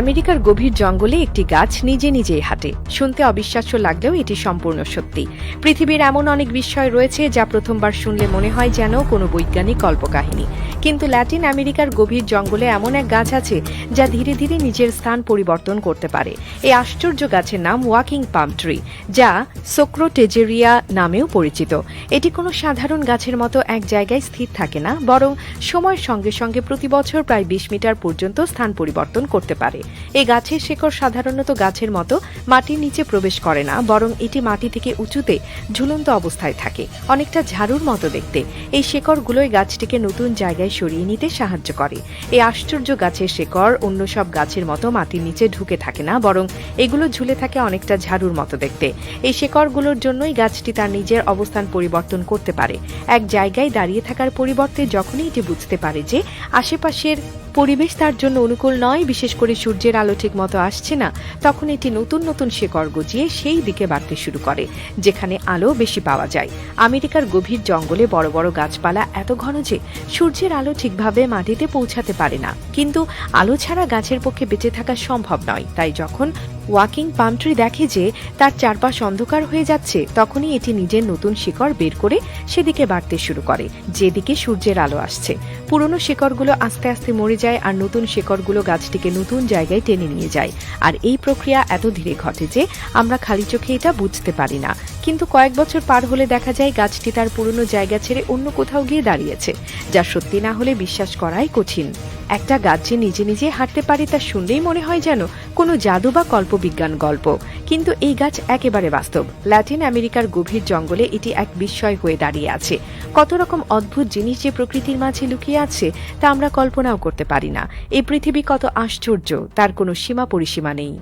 আমেরিকার গভীর জঙ্গলে একটি গাছ নিজে নিজেই হাঁটে। শুনতে অবিশ্বাস্য লাগলেও এটি সম্পূর্ণ সত্যি। পৃথিবীর এমন অনেক বিস্ময় রয়েছে যা প্রথমবার শুনলে মনে হয় যেন কোনো বৈজ্ঞানিক কল্পকাহিনী। কিন্তু ল্যাটিন আমেরিকার গভীর জঙ্গলে এমন এক গাছ আছে যা ধীরে ধীরে নিজের স্থান পরিবর্তন করতে পারে। এই আশ্চর্য গাছের নাম ওয়াকিং পাম ট্রি, যা সোক্রোটেজেরিয়া নামেও পরিচিত। এটি কোনো সাধারণ গাছের মতো এক জায়গায় স্থির থাকে না, বরং সময়ের সঙ্গে সঙ্গে প্রতি বছর প্রায় বিশ মিটার পর্যন্ত স্থান পরিবর্তন করতে পারে। এই গাছের শেকড় সাধারণত গাছের মতো মাটির নিচে প্রবেশ করে না, বরং এটি মাটি থেকে উঁচুতে ঝুলন্ত অবস্থায় থাকে, অনেকটা ঝাড়ুর মতো দেখতে। এই শেকড়গুলোই গাছটিকে নতুন জায়গায় সরিয়ে নিতে সাহায্য করে। এই আশ্চর্য গাছের শেকড় অন্য সব গাছের মতো মাটির নিচে ঢুকে থাকে না, বরং এগুলো ঝুলে থাকে অনেকটা ঝাড়ুর মতো দেখতে। এই শেকড়গুলোর জন্যই গাছটি তার নিজের অবস্থান পরিবর্তন করতে পারে। এক জায়গায় দাঁড়িয়ে থাকার পরিবর্তে যখনই এটি বুঝতে পারে যে আশেপাশের পরিবেশ তার জন্য অনুকূল নয়, বিশেষ করে সূর্যের আলো ঠিক মতো আসছে না। তখন এটি নতুন নতুন শেকড় গজিয়ে সেই দিকে বাড়তে শুরু করে, যেখানে আলো বেশি পাওয়া যায়। আমেরিকার গভীর জঙ্গলে বড় বড় গাছপালা এত ঘন যে সূর্যের আলো ঠিকভাবে মাটিতে পৌঁছাতে পারে না। কিন্তু আলো ছাড়া গাছের পক্ষে বেঁচে থাকা সম্ভব নয়। তাই যখন ওয়াকিং পামট্রি দেখে যে তার চারপাশ অন্ধকার হয়ে যাচ্ছে, তখনই এটি নিজের নতুন শিকড় বের করে সেদিকে বাড়তে শুরু করে, যেদিকে সূর্যের আলো আসছে। পুরনো শিকড়গুলো আস্তে আস্তে মরে যায় আর নতুন শেকড়গুলো গাছটিকে নতুন জায়গায় টেনে নিয়ে যায়। আর এই প্রক্রিয়া এত ধীরে ঘটে যে আমরা খালি চোখে এটা বুঝতে পারি না। কিন্তু কয়েক বছর পার হলে দেখা যায় গাছটি তার পুরনো জায়গা ছেড়ে অন্য কোথাও গিয়ে দাঁড়িয়েছে, যা সত্যি না হলে বিশ্বাস করাই কঠিন। একটা গাছ যে নিজে নিজে হাঁটতে পারে তা শুনলেই মনে হয় যেন কোনো জাদু বা কল্পবিজ্ঞান গল্প। কিন্তু এই গাছ একেবারে বাস্তব। ল্যাটিন আমেরিকার গভীর জঙ্গলে এটি এক বিস্ময় হয়ে দাঁড়িয়ে আছে। কত রকম অদ্ভুত জিনিস যে প্রকৃতির মাঝে লুকিয়ে আছে, তা আমরা কল্পনাও করতে পারি না। এই পৃথিবী কত আশ্চর্য, তার কোনো সীমা পরিসীমা নেই।